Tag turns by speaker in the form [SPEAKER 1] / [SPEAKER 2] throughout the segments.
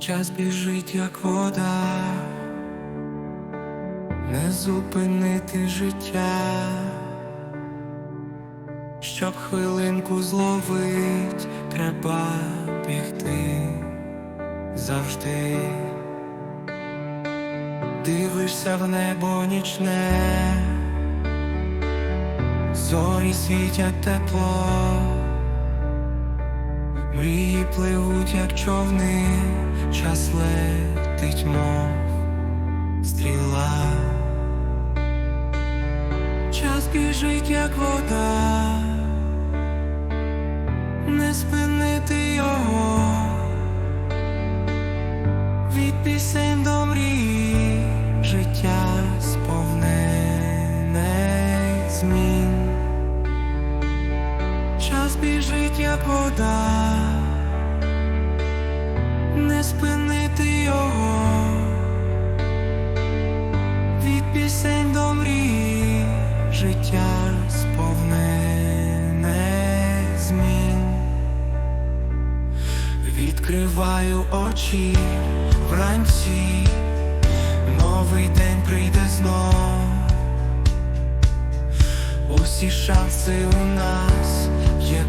[SPEAKER 1] Час біжить, як вода, не зупинити життя, щоб хвилинку зловить, треба бігти завжди. Дивишся в небо нічне, зорі світять тепло. Мрії пливуть, як човни, час летить, мов стріла. Час біжить, як вода, не спинити його. Від пісень до мрій життя сповнене змін. Час біжить, як вода, Відкриваю очі вранці, новий день прийде знов. Усі шанси у нас є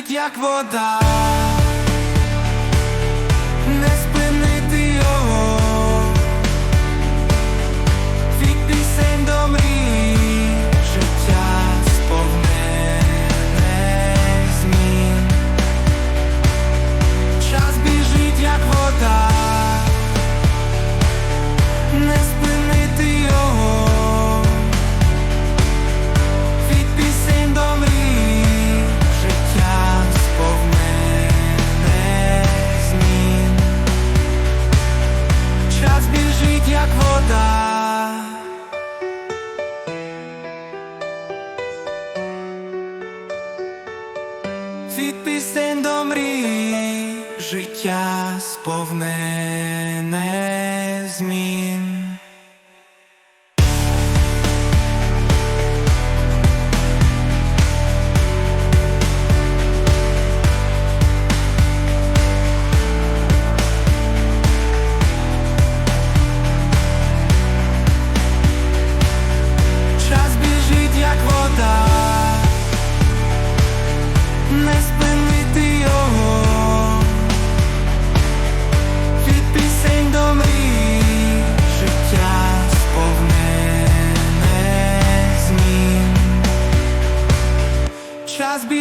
[SPEAKER 1] біжить, як вода, пісень до мрій життя сповнене змін.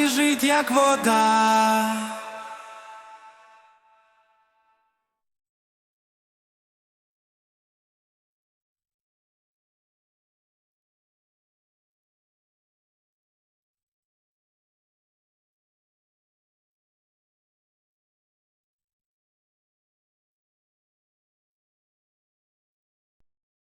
[SPEAKER 1] Біжить, як вода.